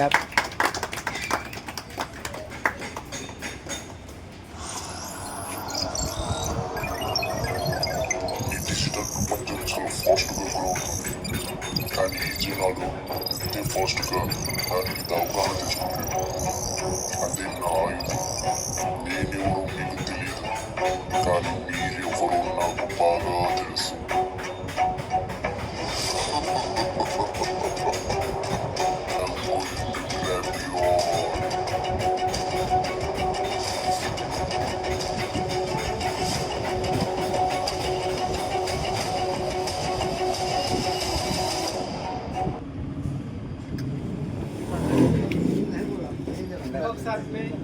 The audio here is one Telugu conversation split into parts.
క్లాప్ డిజిటల్ ప్రపంచం చాలా ఫాస్ట్గా గ్రో అవుతుంది కానీ ఈ జనాలు ఇంతే ఫాస్ట్గా దాని మీద అవగాహన తెచ్చుకుంటారు అదే నా ఆయుధం నేనెవరో మీకు తెలియదు కానీ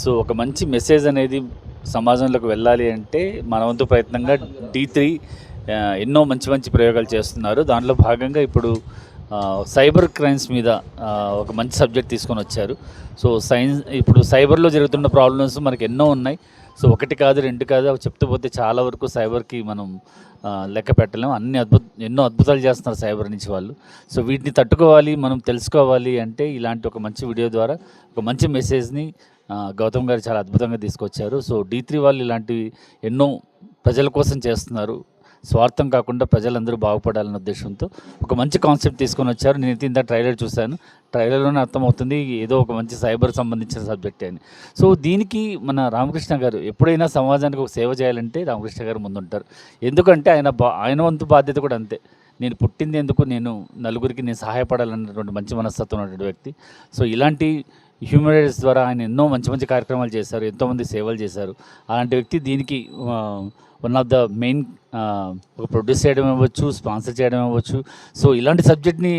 సో ఒక మంచి మెసేజ్ అనేది సమాజంలోకి వెళ్ళాలి అంటే మన వంతు ప్రయత్నంగా డీ త్రీ ఎన్నో మంచి మంచి ప్రయోగాలు చేస్తున్నారు. దాంట్లో భాగంగా ఇప్పుడు సైబర్ క్రైమ్స్ మీద ఒక మంచి సబ్జెక్ట్ తీసుకొని వచ్చారు. సో సైన్స్ ఇప్పుడు సైబర్లో జరుగుతున్న ప్రాబ్లమ్స్ మనకి ఎన్నో ఉన్నాయి. సో ఒకటి కాదు రెండు కాదు అవి చెప్తూ పోతే చాలా వరకు సైబర్కి మనం లెక్క పెట్టలేము. అన్ని అద్భుత ఎన్నో అద్భుతాలు చేస్తున్నారు సైబర్ నుంచి వాళ్ళు. సో వీటిని తట్టుకోవాలి మనం తెలుసుకోవాలి అంటే ఇలాంటి ఒక మంచి వీడియో ద్వారా ఒక మంచి మెసేజ్ని గౌతమ్ గారు చాలా అద్భుతంగా తీసుకొచ్చారు. సో డీ త్రీ వాళ్ళు ఇలాంటివి ఎన్నో ప్రజల కోసం చేస్తున్నారు. స్వార్థం కాకుండా ప్రజలందరూ బాగుపడాలనే ఉద్దేశంతో ఒక మంచి కాన్సెప్ట్ తీసుకొని వచ్చారు. నేను ఇంత ట్రైలర్ చూశాను. ట్రైలర్లోనే అర్థమవుతుంది ఏదో ఒక మంచి సైబర్ సంబంధించిన సబ్జెక్ట్ అని. సో దీనికి మన రామకృష్ణ గారు ఎప్పుడైనా సమాజానికి ఒక సేవ చేయాలంటే రామకృష్ణ గారు ముందుంటారు. ఎందుకంటే ఆయన బా ఆయన వంతు బాధ్యత కూడా అంతే. నేను పుట్టింది ఎందుకు? నేను నలుగురికి నేను సహాయపడాలన్నటువంటి మంచి మనస్తత్వం ఉన్నటువంటి వ్యక్తి. సో ఇలాంటి హ్యూమన్ రైట్స్ ద్వారా ఆయన ఎన్నో మంచి మంచి కార్యక్రమాలు చేశారు ఎంతోమంది సేవలు చేశారు. అలాంటి వ్యక్తి దీనికి వన్ ఆఫ్ ద మెయిన్ ఒక ప్రొడ్యూస్ చేయడం అవ్వచ్చు స్పాన్సర్ చేయడం అవ్వచ్చు. సో ఇలాంటి సబ్జెక్ట్ని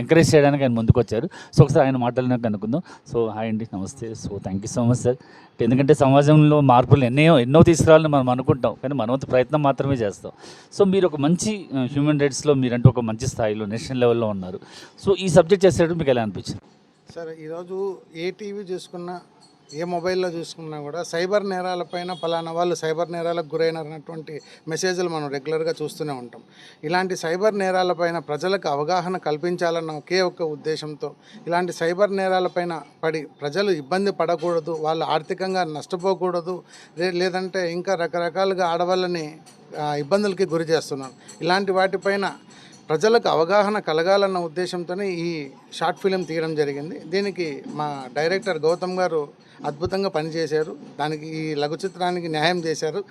ఎంకరేజ్ చేయడానికి ఆయన ముందుకు వచ్చారు సో ఒకసారి ఆయన మాటలు కనుక్కుందాం. సో హాయ్ అండి నమస్తే. So thank you so much sir ఎందుకంటే సమాజంలో మార్పులు ఎన్నో ఎన్నో తీసుకురావాలని మనం అనుకుంటాం కానీ మనవంత ప్రయత్నం మాత్రమే చేస్తాం. సో మీరు ఒక మంచి హ్యూమన్ రైట్స్లో మీరంటే ఒక మంచి స్థాయిలో నేషనల్ లెవెల్లో ఉన్నారు. సో ఈ సబ్జెక్ట్ చేసేటప్పుడు మీకు ఎలా అనిపించింది? సరే ఈరోజు ఏ టీవీ చూసుకున్నా ఏ మొబైల్లో చూసుకున్నా కూడా సైబర్ నేరాలపైన పలానా వాళ్ళు సైబర్ నేరాలకు గురైనటువంటి మెసేజ్లు మనం రెగ్యులర్గా చూస్తూనే ఉంటాం. ఇలాంటి సైబర్ నేరాలపైన ప్రజలకు అవగాహన కల్పించాలన్న ఒకే ఒక ఉద్దేశంతో ఇలాంటి సైబర్ నేరాలపైన పడి ప్రజలు ఇబ్బంది పడకూడదు వాళ్ళు ఆర్థికంగా నష్టపోకూడదు లేదంటే ఇంకా రకరకాలుగా ఆడవాళ్ళని ఇబ్బందులకి గురి చేస్తున్నారు. ఇలాంటి వాటిపైన ప్రజలకు అవగాహన కలగాలన్న ఉద్దేశంతోనే ఈ షార్ట్ ఫిలిం తీయడం జరిగింది. దీనికి మా డైరెక్టర్ గౌతమ్ గారు అద్భుతంగా పనిచేశారు. దానికి ఈ లఘు చిత్రానికి న్యాయం చేశారు.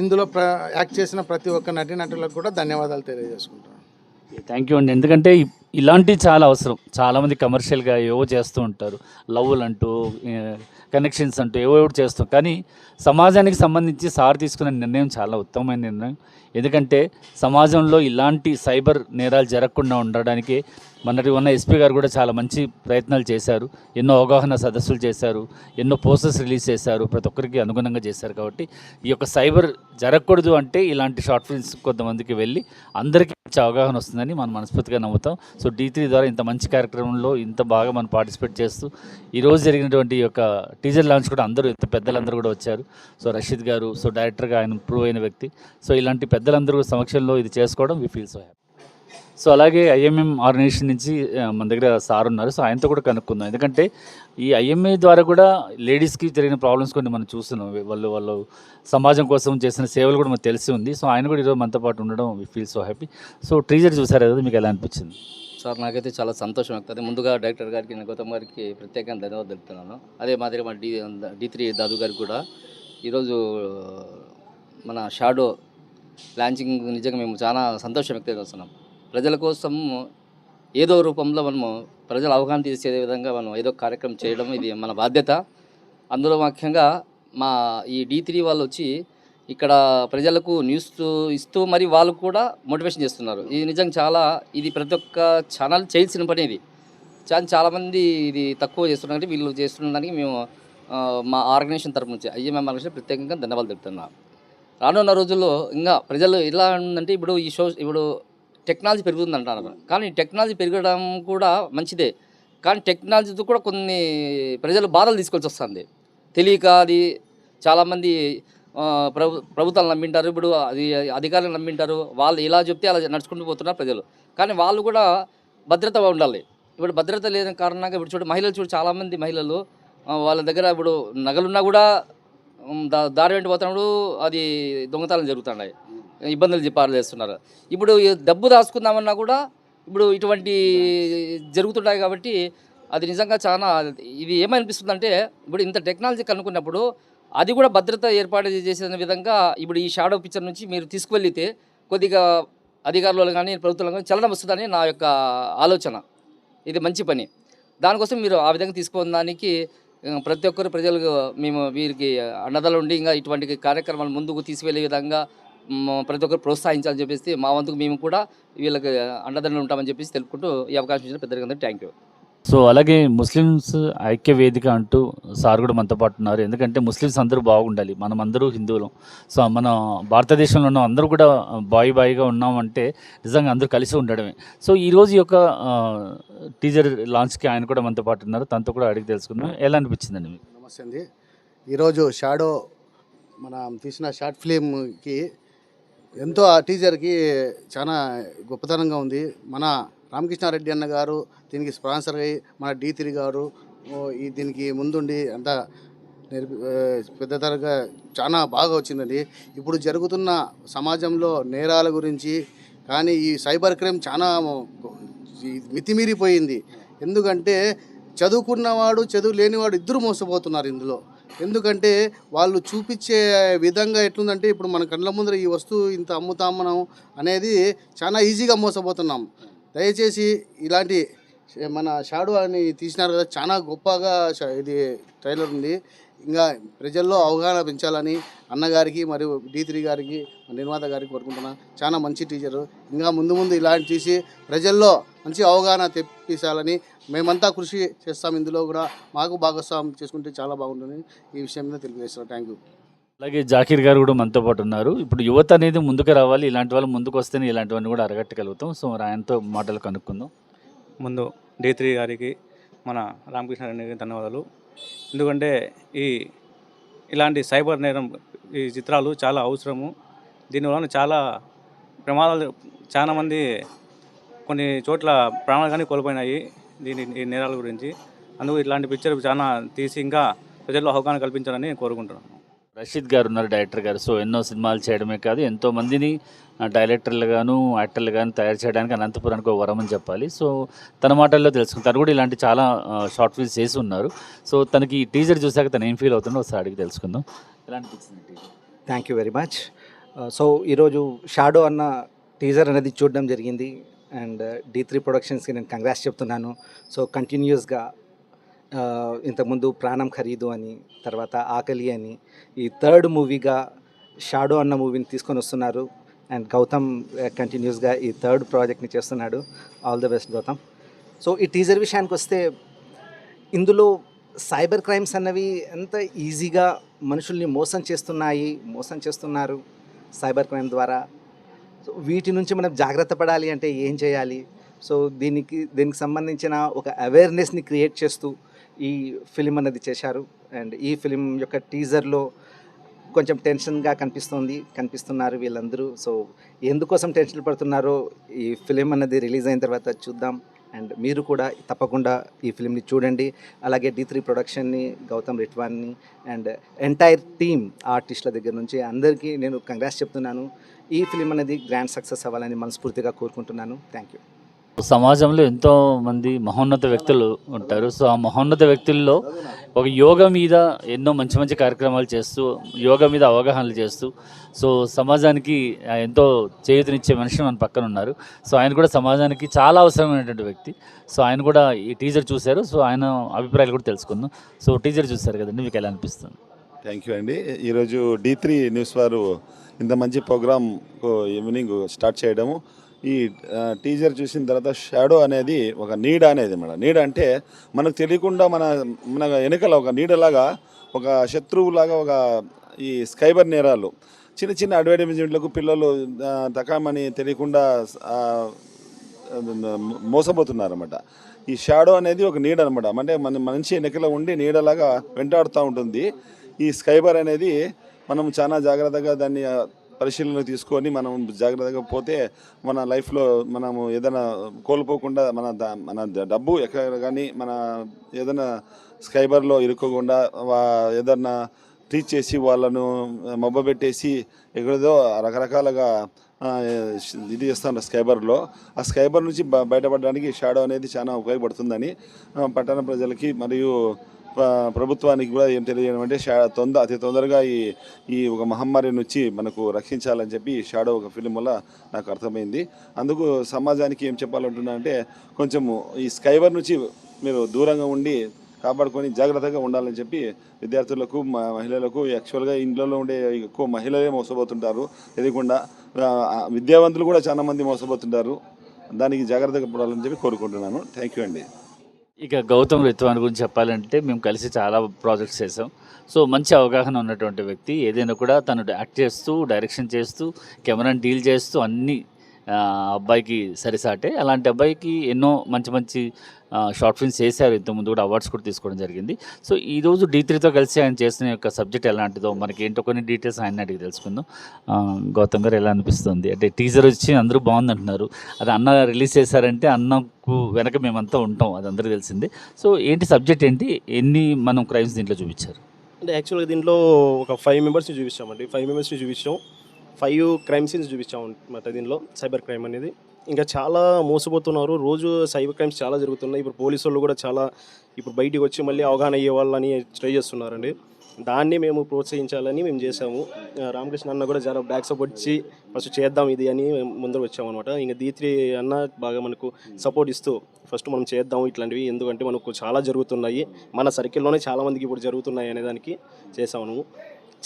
ఇందులో ప్ర యాక్ట్ చేసిన ప్రతి ఒక్క నటీనటులకు కూడా ధన్యవాదాలు తెలియజేసుకుంటాను థ్యాంక్ యూ అండి. ఎందుకంటే ఇలాంటివి చాలా అవసరం. చాలామంది కమర్షియల్గా ఏవో చేస్తూ ఉంటారు. లవ్లు అంటూ కనెక్షన్స్ అంటూ ఏవో ఏవో చేస్తాం. కానీ సమాజానికి సంబంధించి సార్ తీసుకున్న నిర్ణయం చాలా ఉత్తమమైన నిర్ణయం. ఎందుకంటే సమాజంలో ఇలాంటి సైబర్ నేరాలు జరగకుండా ఉండడానికి మొన్నటి ఉన్న ఎస్పీ గారు కూడా చాలా మంచి ప్రయత్నాలు చేశారు. ఎన్నో అవగాహన సదస్సులు చేశారు. ఎన్నో పోస్టర్స్ రిలీజ్ చేశారు. ప్రతి ఒక్కరికి అనుగుణంగా చేశారు కాబట్టి ఈ యొక్క సైబర్ జరగకూడదు అంటే ఇలాంటి షార్ట్ ఫిల్మ్స్ కొంతమందికి వెళ్ళి అందరికీ మంచి అవగాహన వస్తుందని మనం మనస్ఫూర్తిగా నమ్ముతాం. సో డీ త్రీ ద్వారా ఇంత మంచి కార్యక్రమంలో ఇంత బాగా మనం పార్టిసిపేట్ చేస్తూ ఈరోజు జరిగినటువంటి యొక్క టీజర్ లాంచ్ కూడా అందరూ ఇంత పెద్దలందరూ కూడా వచ్చారు. సో రషీద్ గారు సో డైరెక్టర్గా ఆయన ప్రూవ్ అయిన వ్యక్తి. సో ఇలాంటి పెద్దలందరూ సమక్షంలో ఇది చేసుకోవడం we feel so happy so అలాగే ఐఎంఎం ఆర్గనైజేషన్ నుంచి మన దగ్గర సార్ ఉన్నారు. సో ఆయనతో కూడా కనుక్కుందాం. ఎందుకంటే ఈ ఐఎంఏ ద్వారా కూడా లేడీస్కి జరిగిన ప్రాబ్లమ్స్ కొన్ని మనం చూస్తున్నాం. వాళ్ళు వాళ్ళు సమాజం కోసం చేసిన సేవలు కూడా మనకు తెలిసి ఉంది. సో ఆయన కూడా ఈరోజు మనతో పాటు ఉండడం we feel so happy so teaser చూసారు కదా మీకు ఎలా అనిపించింది? సార్ నాకైతే చాలా సంతోషం అవుతుంది ముందుగా డైరెక్టర్ గారికి నేను గౌతమ్ గారికి ప్రత్యేకంగా ధన్యవాదాలు తెలుపుతున్నాను. అదే మాదిరి మన డి డి త్రీ దాదు గారికి కూడా ఈరోజు మన షాడో లాంచింగ్ నిజంగా మేము చాలా సంతోషం వ్యక్తం చేస్తున్నాం. ప్రజల కోసం ఏదో రూపంలో మనము ప్రజల అవగాహన తీసే విధంగా మనం ఏదో కార్యక్రమం చేయడం ఇది మన బాధ్యత. అందులో ముఖ్యంగా మా ఈ డి త్రీ వాళ్ళు వచ్చి ఇక్కడ ప్రజలకు న్యూస్ ఇస్తూ మరి వాళ్ళు కూడా మోటివేషన్ చేస్తున్నారు. ఇది నిజంగా చాలా ఇది ప్రతి ఒక్క ఛానల్ చేయాల్సిన పని ఇది. చాలా చాలామంది ఇది తక్కువ చేస్తున్నారంటే వీళ్ళు చేస్తుండడానికి మేము మా ఆర్గనైజేషన్ తరపు నుంచి ఐఎంఎం ఆర్గనైజేషన్ ప్రత్యేకంగా ధన్యవాదాలు చెప్తున్నాం రానున్న రోజుల్లో ఇంకా ప్రజలు ఎలా ఉందంటే ఇప్పుడు ఈ షో ఇప్పుడు టెక్నాలజీ పెరుగుతుంది అంటున్నారు కానీ టెక్నాలజీ పెరగడం కూడా మంచిదే. కానీ టెక్నాలజీతో కూడా కొన్ని ప్రజలు బాధలు తీసుకొచ్చి వస్తుంది. తెలియక అది చాలామంది ప్రభు ప్రభుత్వాలు నమ్మింటారు. ఇప్పుడు అది అధికారులు నమ్మింటారు. వాళ్ళు ఇలా చెప్తే అలా నడుచుకుంటూ పోతున్నారు ప్రజలు. కానీ వాళ్ళు కూడా భద్రత ఉండాలి. ఇప్పుడు భద్రత లేని కారణంగా ఇప్పుడు చూడు మహిళలు చూడు చాలామంది మహిళలు వాళ్ళ దగ్గర ఇప్పుడు నగలున్నా కూడా దా దారి వెంట పోతున్నప్పుడు అది దొంగతనం జరుగుతున్నాయి. ఇబ్బందులు చెప్పారు చేస్తున్నారు. ఇప్పుడు డబ్బు దాచుకుందామన్నా కూడా ఇప్పుడు ఇటువంటి జరుగుతుంటాయి కాబట్టి అది నిజంగా చాలా ఇది ఏమనిపిస్తుంది అంటే ఇప్పుడు ఇంత టెక్నాలజీ కనుక్కున్నప్పుడు అది కూడా భద్రత ఏర్పాటు చేసిన విధంగా ఇప్పుడు ఈ షాడో పిక్చర్ నుంచి మీరు తీసుకువెళ్తే కొద్దిగా అధికారులు కానీ ప్రభుత్వం కానీ చలనం వస్తుందని నా యొక్క ఆలోచన. ఇది మంచి పని. దానికోసం మీరు ఆ విధంగా తీసుకున్న దానికి ప్రతి ఒక్కరు ప్రజలు మేము వీరికి అండదలు ఉండి ఇంకా ఇటువంటి కార్యక్రమాలు ముందుకు తీసుకువెళ్ళే విధంగా ప్రతి ఒక్కరు ప్రోత్సహించాలని చెప్పేసి మా వంతుకు మేము కూడా వీళ్ళకి అండదండలు ఉంటామని చెప్పేసి తెలుపుకుంటూ ఈ అవకాశం ఇచ్చిన పెద్దగా థ్యాంక్ యూ సో అలాగే ముస్లిమ్స్ ఐక్య వేదిక అంటూ సార్ కూడా మనతో పాటు ఉన్నారు. ఎందుకంటే ముస్లిమ్స్ అందరూ బాగుండాలి. మనం అందరూ హిందువులం. సో మన భారతదేశంలో ఉన్న అందరూ కూడా బాయ్ బాయ్గా ఉన్నామంటే నిజంగా అందరూ కలిసి ఉండడమే. సో ఈ రోజు యొక్క టీజర్ లాంచ్కి ఆయన కూడా మనతో పాటు ఉన్నారు. తనతో కూడా అడిగి తెలుసుకుందాం. ఎలా అనిపించిందండి మీకు? నమస్తే అండి. ఈరోజు షాడో మనం తీసిన షార్ట్ ఫిలింకి ఎంతో ఆ టీజర్కి చాలా గొప్పతనంగా ఉంది. మన రామకృష్ణారెడ్డి అన్న గారు దీనికి స్పాన్సర్ అయ్యి మన డీ త్రీ గారు ఈ దీనికి ముందుండి అంతా నేర్పి పెద్ద పెద్దతరగా చాలా బాగా వచ్చిందండి. ఇప్పుడు జరుగుతున్న సమాజంలో నేరాల గురించి కానీ ఈ సైబర్ క్రైమ్ చాలా మితిమీరిపోయింది. ఎందుకంటే చదువుకున్నవాడు చదువు లేనివాడు ఇద్దరు మోసపోతున్నారు ఇందులో. ఎందుకంటే వాళ్ళు చూపించే విధంగా ఎట్లుందంటే ఇప్పుడు మన కళ్ళ ముందర ఈ వస్తువు ఇంత అమ్ముతాం మనం అనేది చాలా ఈజీగా మోసపోతున్నాం. దయచేసి ఇలాంటి మన షాడు అని తీసినారు కదా చాలా గొప్పగా ఇది ట్రైలర్ ఉంది. ఇంకా ప్రజల్లో అవగాహన పెంచాలని అన్నగారికి మరియు డీత్రి త్రీ గారికి నిర్మాత గారికి కోరుకుంటున్నా. చాలా మంచి టీచరు. ఇంకా ముందు ముందు ఇలాంటి తీసి ప్రజల్లో మంచి అవగాహన తెప్పించాలని మేమంతా కృషి చేస్తాం. ఇందులో కూడా మాకు భాగస్వామ్యం చేసుకుంటే చాలా బాగుంటుంది. ఈ విషయం మీద తెలియజేస్తున్నాం థ్యాంక్ యూ అలాగే జాకీర్ గారు కూడా మనతో పాటు ఉన్నారు. ఇప్పుడు యువత అనేది ముందుకు రావాలి ఇలాంటి వాళ్ళు ముందుకు వస్తేనే ఇలాంటివన్నీ కూడా అరగట్టగలుగుతాం. సో ఆయనతో మాటలు కనుక్కుందాం. ముందు డే త్రీ గారికి మన రామకృష్ణారెడ్డి గారికి ధన్యవాదాలు. ఎందుకంటే ఈ ఇలాంటి సైబర్ నేరం ఈ చిత్రాలు చాలా అవసరము. దీనివలన చాలా ప్రమాదాలు చాలామంది కొన్ని చోట్ల ప్రాణాలు కానీ కోల్పోయినాయి దీని ఈ నేరాల గురించి. అందుకు ఇట్లాంటి పిక్చర్ చాలా తీసి ఇంకా ప్రజల్లో అవగాహన కల్పించాలని కోరుకుంటున్నాను రషీద్ గారు ఉన్నారు డైరెక్టర్ గారు. సో ఎన్నో సినిమాలు చేయడమే కాదు ఎంతో మందిని డైరెక్టర్లుగాను యాక్టర్లు కానీ తయారు చేయడానికి అనంతపురానికి ఒక వరం అని చెప్పాలి. సో తన మాటల్లో తెలుసుకుంటారు. తను కూడా ఇలాంటి చాలా షార్ట్ ఫిల్మ్స్ చేసి ఉన్నారు. సో తనకి ఈ టీజర్ చూసాక తను ఏం ఫీల్ అవుతుందో ఒకసారి అడిగి తెలుసుకుందాం. ఎలా అనిపించింది teaser? Thank you very much so ఈరోజు షాడో అన్న టీజర్ అనేది చూడడం జరిగింది. అండ్ డీ త్రీ ప్రొడక్షన్స్కి నేను కంగ్రాట్స్ చెప్తున్నాను. సో కంటిన్యూస్గా ఇంతకుముందు ప్రాణం ఖరీదు అని తర్వాత ఆకలి అని ఈ థర్డ్ మూవీగా షాడో అన్న మూవీని తీసుకొని వస్తున్నారు. అండ్ గౌతమ్ కంటిన్యూస్గా ఈ థర్డ్ ప్రాజెక్ట్ని చేస్తున్నాడు. All the best Gautam. So ఈ టీజర్ విషయానికి వస్తే ఇందులో సైబర్ క్రైమ్స్ అన్నవి ఎంత ఈజీగా మనుషుల్ని మోసం చేస్తున్నాయి మోసం చేస్తున్నారు సైబర్ క్రైమ్ ద్వారా. సో వీటి నుంచి మనం జాగ్రత్త పడాలి అంటే ఏం చేయాలి? సో దీనికి దీనికి సంబంధించిన ఒక అవేర్నెస్ని క్రియేట్ చేస్తూ ఈ ఫిలిం అనేది చేశారు. అండ్ ఈ ఫిలిం యొక్క టీజర్లో కొంచెం టెన్షన్గా కనిపిస్తుంది కనిపిస్తున్నారు వీళ్ళందరూ. సో ఎందుకోసం టెన్షన్ పడుతున్నారో ఈ ఫిలిం అన్నది రిలీజ్ అయిన తర్వాత చూద్దాం. అండ్ మీరు కూడా తప్పకుండా ఈ ఫిలింని చూడండి. అలాగే డి త్రీ ప్రొడక్షన్ని గౌతమ్ రిట్వాన్ని అండ్ ఎంటైర్ టీమ్ ఆర్టిస్టుల దగ్గర నుంచి అందరికీ నేను కంగ్రాస్ చెప్తున్నాను. ఈ ఫిలిం అనేది గ్రాండ్ సక్సెస్ అవ్వాలని మనస్ఫూర్తిగా కోరుకుంటున్నాను. థ్యాంక్ యూ సమాజంలో ఎంతో మంది మహోన్నత వ్యక్తులు ఉంటారు. సో ఆ మహోన్నత వ్యక్తుల్లో ఒక యోగా మీద ఎన్నో మంచి మంచి కార్యక్రమాలు చేస్తూ యోగా మీద అవగాహనలు చేస్తూ సో సమాజానికి ఎంతో చేయూతనిచ్చే మనిషి మన పక్కన ఉన్నారు. సో ఆయన కూడా సమాజానికి చాలా అవసరమైనటువంటి వ్యక్తి. సో ఆయన కూడా ఈ టీజర్ చూశారు. సో ఆయన అభిప్రాయాలు కూడా తెలుసుకుందాం. సో టీజర్ చూశారు కదండి మీకు ఎలా అనిపిస్తుంది? థ్యాంక్ యూ అండి. ఈరోజు డీ త్రీ న్యూస్ వారు ఇంత మంచి ప్రోగ్రామ్ ఈవినింగ్ స్టార్ట్ చేయడము. ఈ టీజర్ చూసిన తర్వాత షాడో అనేది ఒక నీడ అనేది మేడం. నీడ అంటే మనకు తెలియకుండా మన మన వెనుకల ఒక నీడలాగా ఒక శత్రువులాగా ఒక ఈ స్కైబర్ నేరాలు చిన్న చిన్న అడ్వర్టైజ్మెంట్లకు పిల్లలు తకామని తెలియకుండా మోసపోతున్నారు అనమాట ఈ షాడో అనేది ఒక నీడ అనమాట అంటే మన మనిషి వెనుకలో ఉండి నీడలాగా వెంటాడుతూ ఉంటుంది. ఈ స్కైబర్ అనేది మనం చాలా జాగ్రత్తగా దాన్ని పరిశీలన తీసుకొని మనం జాగ్రత్తగా పోతే మన లైఫ్లో మనము ఏదైనా కోల్పోకుండా మన మన డబ్బు ఎక్కడ కానీ మన ఏదైనా స్కైబర్లో ఇరుక్కోకుండా ఏదన్నా టీచ్ చేసి వాళ్ళను మొబ్బ పెట్టేసి ఎక్కడదో రకరకాలుగా ఇది చేస్తాను స్కైబర్లో. ఆ స్కైబర్ నుంచి బయటపడడానికి షాడో అనేది చాలా ఉపయోగపడుతుందని పట్టణ ప్రజలకి మరియు ప్రభుత్వానికి కూడా ఏం తెలియజేయడం అంటే తొందర అతి తొందరగా ఈ ఈ ఒక మహమ్మారి నుంచి మనకు రక్షించాలని చెప్పి ఈ షాడో ఒక ఫిలిం వల్ల నాకు అర్థమైంది. అందుకు సమాజానికి ఏం చెప్పాలంటున్నా అంటే కొంచెము ఈ స్కైబర్ నుంచి మీరు దూరంగా ఉండి కాపాడుకొని జాగ్రత్తగా ఉండాలని చెప్పి విద్యార్థులకు మహిళలకు యాక్చువల్గా ఇంట్లో ఉండే ఎక్కువ మహిళలే మోసపోతుంటారు. తెలియకుండా విద్యావంతులు కూడా చాలామంది మోసపోతుంటారు. దానికి జాగ్రత్తగా పడాలని చెప్పి కోరుకుంటున్నాను. థ్యాంక్ యూ అండి. ఇక గౌతమ్ రిత్వాన్ గురించి చెప్పాలంటే మేము కలిసి చాలా ప్రాజెక్ట్స్ చేసాం. సో మంచి అవగాహన ఉన్నటువంటి వ్యక్తి. ఏదైనా కూడా తను యాక్ట్ చేస్తూ డైరెక్షన్ చేస్తూ కెమెరాని డీల్ చేస్తూ అన్ని అబ్బాయికి సరిసాటే. అలాంటి అబ్బాయికి ఎన్నో మంచి మంచి షార్ట్ ఫిల్మ్స్ చేశారు. ఇంతకుముందు కూడా అవార్డ్స్ కూడా తీసుకోవడం జరిగింది. సో ఈరోజు డీ త్రీతో కలిసి ఆయన చేసిన యొక్క సబ్జెక్ట్ ఎలాంటిదో మనకి ఏంటో కొన్ని డీటెయిల్స్ ఆయన అడిగి తెలుసుకుందాం. గౌతమ్ గారు ఎలా అనిపిస్తుంది? అంటే టీజర్ వచ్చి అందరూ బాగుంది అంటున్నారు అది అన్న రిలీజ్ చేశారంటే అన్నకు వెనక మేమంతా ఉంటాం. అది అందరూ తెలిసిందే. సో ఏంటి సబ్జెక్ట్ ఏంటి? ఎన్ని మనం క్రైమ్స్ దీంట్లో చూపించారు? అంటే యాక్చువల్గా దీంట్లో ఒక ఫైవ్ మెంబర్స్ని చూపించామండి. ఫైవ్ మెంబర్స్ని చూపించాం. ఫైవ్ క్రైమ్ సీన్స్ చూపించాం అనమాట దీనిలో సైబర్ క్రైమ్ అనేది. ఇంకా చాలా మోసపోతున్నారు. రోజు సైబర్ క్రైమ్స్ చాలా జరుగుతున్నాయి. ఇప్పుడు పోలీసు వాళ్ళు కూడా చాలా ఇప్పుడు బయటికి వచ్చి మళ్ళీ అవగాహన అయ్యే వాళ్ళని ట్రై చేస్తున్నారండి. దాన్ని మేము ప్రోత్సహించాలని మేము చేసాము రామకృష్ణ అన్న కూడా జర బ్యాక్ సపోర్ట్ ఇచ్చి ఫస్ట్ చేద్దాం ఇది అని మేము ముందర వచ్చాము అనమాట ఇంకా దీత్రి అన్న బాగా మనకు సపోర్ట్ ఇస్తూ ఫస్ట్ మనం చేద్దాం ఇట్లాంటివి. ఎందుకంటే మనకు చాలా జరుగుతున్నాయి. మన సర్కిల్లోనే చాలామందికి ఇప్పుడు జరుగుతున్నాయి అనే దానికి చేసాము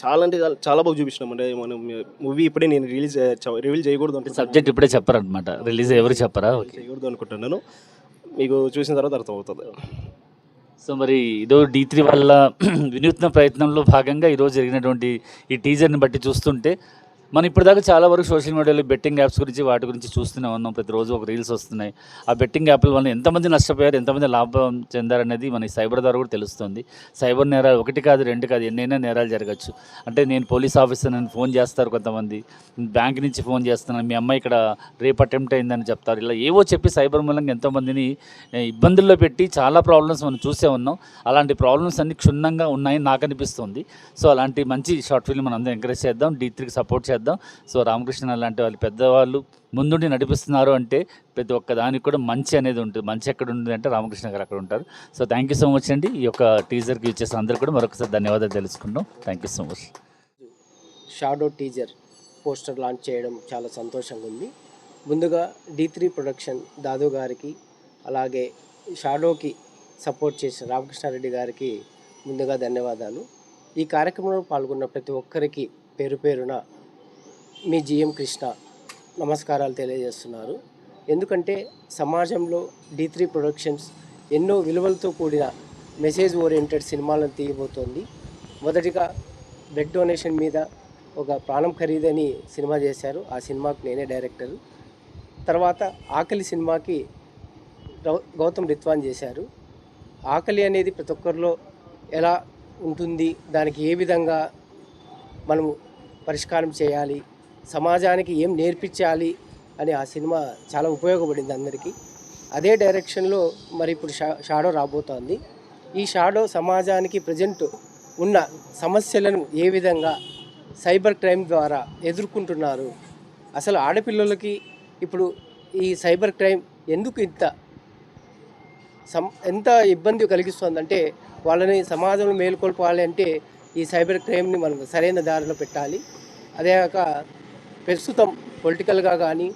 చాలా అంటే చాలా- చాలా బాగా చూపించినాం. అంటే మనం మూవీ ఇప్పుడే నేను రిలీజ్ రివీల్ చేయకూడదు అంటే సబ్జెక్ట్ ఇప్పుడే చెప్పారనమాట రిలీజ్ ఎవరు చెప్పరా? చేయకూడదు అనుకుంటున్నాను. మీకు చూసిన తర్వాత అర్థమవుతుంది. సో మరి ఇదో డీ త్రీ వల్ల వినూత్న ప్రయత్నంలో భాగంగా ఈరోజు జరిగినటువంటి ఈ టీజర్ని బట్టి చూస్తుంటే మనం ఇప్పటిదాకా చాలా వరకు సోషల్ మీడియాలో బెట్టింగ్ యాప్స్ గురించి వాటి గురించి చూస్తూనే ఉన్నాం. ప్రతిరోజు ఒక రీల్స్ వస్తున్నాయి. ఆ బెట్టింగ్ యాప్ల వల్ల ఎంతమంది నష్టపోయారు ఎంతమంది లాభం చెందారనేది మన సైబర్ ద్వారా కూడా తెలుస్తుంది. సైబర్ నేరాలు ఒకటి కాదు రెండు కాదు ఎన్నైనా నేరాలు జరగచ్చు. అంటే నేను పోలీస్ ఆఫీసర్ అని ఫోన్ చేస్తారు కొంతమంది. బ్యాంక్ నుంచి ఫోన్ చేస్తున్నాను. మీ అమ్మాయి ఇక్కడ రేపు అటెంప్ట్ అయిందని చెప్తారు. ఇలా ఏవో చెప్పి సైబర్ మూలంగా ఎంతోమందిని ఇబ్బందుల్లో పెట్టి చాలా ప్రాబ్లమ్స్ మనం చూసే ఉన్నాం. అలాంటి ప్రాబ్లమ్స్ అన్ని క్షుణ్ణంగా ఉన్నాయని నాకు అనిపిస్తుంది. సో అలాంటి మంచి షార్ట్ ఫిల్మ్ మనం అందరం ఎంకరేజ్ చేద్దాం. డీ త్రీకి సపోర్ట్ చేద్దాం. సో రామకృష్ణ లాంటి వాళ్ళు పెద్దవాళ్ళు ముందుండి నడిపిస్తున్నారు అంటే ప్రతి ఒక్క దానికి కూడా మంచి అనేది ఉంటుంది. మంచి ఎక్కడ ఉంటుంది అంటే రామకృష్ణ గారు అక్కడ ఉంటారు. So thank you so much అండి. ఈ యొక్క టీజర్కి ఇచ్చేసిన అందరూ కూడా మరొకసారి ధన్యవాదాలు తెలుసుకుంటాం thank you so much shadow teaser poster launch చేయడం చాలా సంతోషంగా ఉంది. ముందుగా డి త్రీ ప్రొడక్షన్ దాదు గారికి అలాగే షాడోకి సపోర్ట్ చేసిన రామకృష్ణారెడ్డి గారికి ముందుగా ధన్యవాదాలు. ఈ కార్యక్రమంలో పాల్గొన్న ప్రతి ఒక్కరికి పేరు పేరున మీ జిఎం కృష్ణ నమస్కారాలు తెలియజేస్తున్నారు. ఎందుకంటే సమాజంలో డి త్రీ ప్రొడక్షన్స్ ఎన్నో విలువలతో కూడిన మెసేజ్ ఓరియంటెడ్ సినిమాలను తీయబోతోంది. మొదటిగా బ్లడ్ డొనేషన్ మీద ఒక ప్రాణం ఖరీదని సినిమా చేశారు. ఆ సినిమాకి నేనే డైరెక్టర్. తర్వాత ఆకలి సినిమాకి గౌతమ్ రిత్వాన్ చేశారు. ఆకలి అనేది ప్రతి ఒక్కరిలో ఎలా ఉంటుంది? దానికి ఏ విధంగా మనము పరిష్కారం చేయాలి? సమాజానికి ఏం నేర్పించాలి అని ఆ సినిమా చాలా ఉపయోగపడింది అందరికీ. అదే డైరెక్షన్లో మరి ఇప్పుడు షా షాడో రాబోతోంది. ఈ షాడో సమాజానికి ప్రజెంట్ ఉన్న సమస్యలను ఏ విధంగా సైబర్ క్రైమ్ ద్వారా ఎదుర్కొంటున్నారు? అసలు ఆడపిల్లలకి ఇప్పుడు ఈ సైబర్ క్రైమ్ ఎందుకు ఇంత సం ఎంత ఇబ్బంది కలిగిస్తుందంటే వాళ్ళని సమాజంలో మేల్కొల్పాలి అంటే ఈ సైబర్ క్రైమ్ని మనం సరైన దారిలో పెట్టాలి. అదే కాక ప్రస్తుతం పొలిటికల్గా కానీ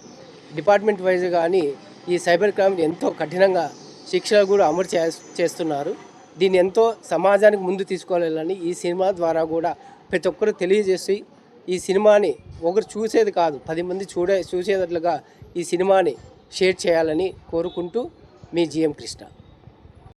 డిపార్ట్మెంట్ వైజ్ కానీ ఈ సైబర్ క్రైమ్ ఎంతో కఠినంగా శిక్షలు కూడా అమలు చే చేస్తున్నారు. దీన్ని ఎంతో సమాజానికి ముందు తీసుకెళ్ళాలని ఈ సినిమా ద్వారా కూడా ప్రతి ఒక్కరు తెలియజేసి ఈ సినిమాని ఒకరు చూసేది కాదు పది మంది చూడే చూసేటట్లుగా ఈ సినిమాని షేర్ చేయాలని కోరుకుంటూ మీ జిఎం కృష్ణ.